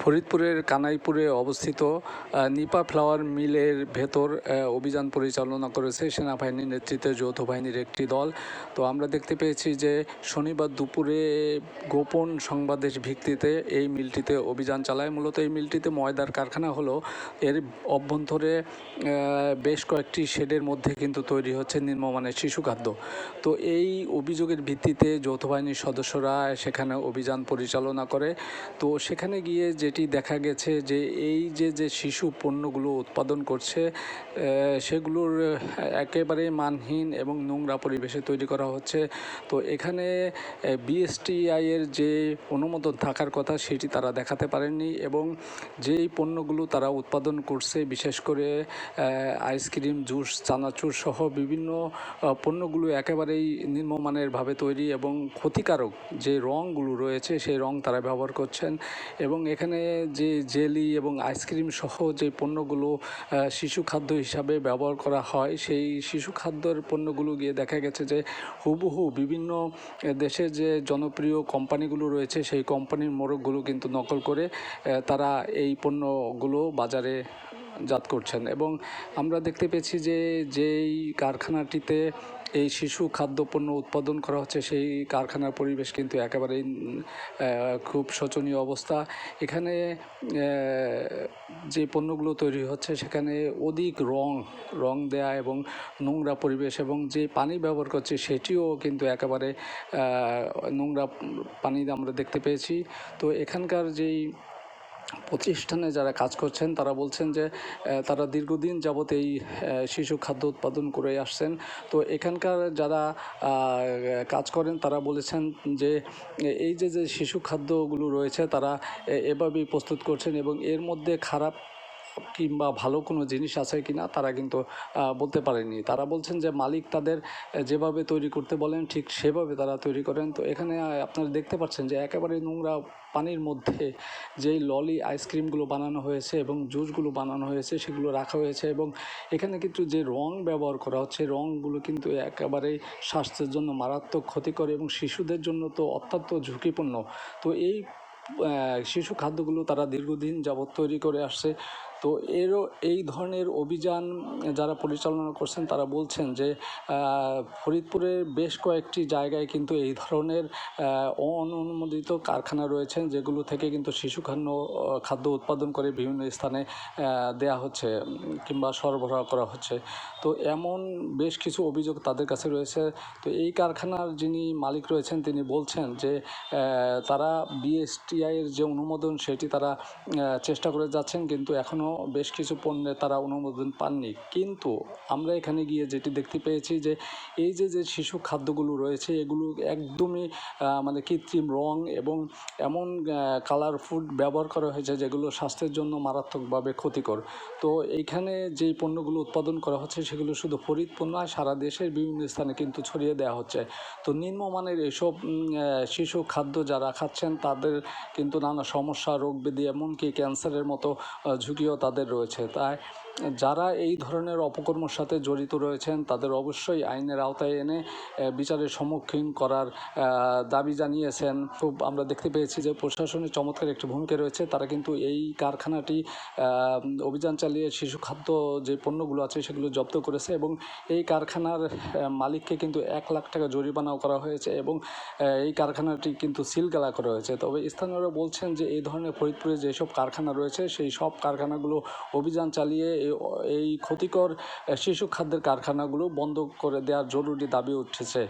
ফরিদপুরের কানাইপুরে অবস্থিত নিপা ফ্লাওয়ার মিলের ভেতর অভিযান পরিচালনা করেছে সেনাবাহিনীর নেতৃত্বে যৌথ বাহিনীর একটি দল। তো আমরা দেখতে পেয়েছি যে শনিবার দুপুরে গোপন সংবাদের ভিত্তিতে এই মিলটিতে অভিযান চালায়। মূলত এই মিলটিতে ময়দার কারখানা হলো। এর অভ্যন্তরে বেশ কয়েকটি শেডের মধ্যে কিন্তু তৈরি হচ্ছে নিম্নমানের শিশু খাদ্য। তো এই অভিযোগের ভিত্তিতে যৌথ বাহিনীর সদস্যরা সেখানে অভিযান পরিচালনা করে। তো সেখানে গিয়ে যেটি দেখা গেছে যে এই যে যে শিশু পণ্যগুলো উৎপাদন করছে সেগুলোর একেবারে মানহীন এবং নোংরা পরিবেশে তৈরি করা হচ্ছে। তো এখানে বিএসটিআই এর যে অনুমোদন থাকার কথা সেটি তারা দেখাতে পারেননি এবং যেই পণ্যগুলো তারা উৎপাদন করছে, বিশেষ করে আইসক্রিম, জুস, চানাচুর সহ বিভিন্ন পণ্যগুলো একেবারেই নিম্নমানের ভাবে তৈরি এবং ক্ষতিকারক যে রঙগুলো রয়েছে, সেই রং তারা ব্যবহার করছেন এবং এখানে যে জেলি এবং আইসক্রিম সহ যে পণ্যগুলো শিশু খাদ্য হিসাবে ব্যবহার করা হয়, সেই শিশু খাদ্যর পণ্যগুলো গিয়ে দেখা গেছে যে হুবহু বিভিন্ন দেশে দেশের যে জনপ্রিয় কোম্পানিগুলো রয়েছে, সেই কোম্পানির মোড়কগুলো কিন্তু নকল করে তারা এই পণ্যগুলো বাজারে জাত করছেন। এবং আমরা দেখতে পেয়েছি যে যেই কারখানাটিতে এই শিশু খাদ্যপণ্য উৎপাদন করা হচ্ছে, সেই কারখানার পরিবেশ কিন্তু একেবারেই খুব শোচনীয় অবস্থা। এখানে যে পণ্যগুলো তৈরি হচ্ছে, সেখানে অধিক রং রং দেয়া এবং নোংরা পরিবেশ এবং যে পানি ব্যবহার করছে, সেটিও কিন্তু একেবারে নোংরা পানি আমরা দেখতে পেয়েছি। তো এখানকার যেই প্রতিষ্ঠানে যারা কাজ করছেন, তারা বলছেন যে তারা দীর্ঘদিন যাবৎ এই শিশু খাদ্য উৎপাদন করে আসছেন। তো এখানকার যারা কাজ করেন, তারা বলেছেন যে, এই যে যে শিশু খাদ্যগুলো রয়েছে, তারা এভাবেই প্রস্তুত করছেন এবং এর মধ্যে খারাপ কিংবা ভালো কোনো জিনিস আছে কিনা তারা কিন্তু বলতে পারেনি। তারা বলছেন যে মালিক তাদের যেভাবে তৈরি করতে বলেন ঠিক সেভাবে তারা তৈরি করেন। তো এখানে আপনারা দেখতে পাচ্ছেন যে একেবারে নোংরা পানির মধ্যে যেই ললি আইসক্রিমগুলো বানানো হয়েছে এবং জুসগুলো বানানো হয়েছে সেগুলো রাখা হয়েছে এবং এখানে কিন্তু যে রং ব্যবহার করা হচ্ছে, রংগুলো কিন্তু একেবারেই স্বাস্থ্যের জন্য মারাত্মক ক্ষতিকর এবং শিশুদের জন্য তো অত্যন্ত ঝুঁকিপূর্ণ। তো এই শিশু খাদ্যগুলো তারা দীর্ঘদিন যাবৎ তৈরি করে আসছে। তো এরও এই ধরনের অভিযান যারা পরিচালনা করছেন, তারা বলছেন যে ফরিদপুরের বেশ কয়েকটি জায়গায় কিন্তু এই ধরনের অননুমোদিত কারখানা রয়েছেন যেগুলো থেকে কিন্তু শিশু খাদ্য উৎপাদন করে বিভিন্ন স্থানে দেয়া হচ্ছে, কিংবা সরবরাহ করা হচ্ছে। তো এমন বেশ কিছু অভিযোগ তাদের কাছে রয়েছে। তো এই কারখানার যিনি মালিক রয়েছেন, তিনি বলছেন যে তারা বিএসটিআইয়ের যে অনুমোদন, সেটি তারা চেষ্টা করে যাচ্ছেন, কিন্তু এখনও বেশ কিছু পণ্যে তারা অনুমোদন পাননি। কিন্তু আমরা এখানে গিয়ে যেটি দেখতে পেয়েছি যে এই যে যে শিশু খাদ্যগুলো রয়েছে এগুলো একদমই মানে কৃত্রিম রং এবং এমন কালার ফুড ব্যবহার করা হয়েছে যেগুলো স্বাস্থ্যের জন্য মারাত্মকভাবে ক্ষতিকর। তো এইখানে যেই পণ্যগুলো উৎপাদন করা হচ্ছে সেগুলো শুধু ফরিদপুর নয় সারা দেশের বিভিন্ন স্থানে কিন্তু ছড়িয়ে দেওয়া হচ্ছে। তো নিম্নমানের আহ, শিশু খাদ্য যারা খাচ্ছেন তাদের কিন্তু নানা সমস্যা রোগ ব্যাধি এমনকি ক্যান্সারের মতো ঝুঁকিও তাদের রয়েছে। তাই যারা এই ধরনের অপকর্মর সাথে জড়িত রয়েছেন, তাদের অবশ্যই আইনের আওতায় এনে বিচারের সম্মুখীন করার দাবি জানিয়েছেন। খুব আমরা দেখতে পেয়েছি যে প্রশাসনের চমৎকার একটি ভূমিকা রয়েছে। তারা কিন্তু এই কারখানাটি অভিযান চালিয়ে শিশু খাদ্য যে পণ্যগুলো আছে সেগুলো জব্দ করেছে এবং এই কারখানার মালিককে কিন্তু এক লাখ টাকা জরিমানাও করা হয়েছে এবং এই কারখানাটি কিন্তু সিলগালা করা হয়েছে। তবে স্থানীয়রা বলছেন যে এই ধরনের ফরিদপুরে যেসব কারখানা রয়েছে, সেই সব কারখানাগুলো অভিযান চালিয়ে এই- ক্ষতিকর শিশু খাদ্যের কারখানাগুলো বন্ধ করে দেওয়ার জরুরি দাবি উঠেছে।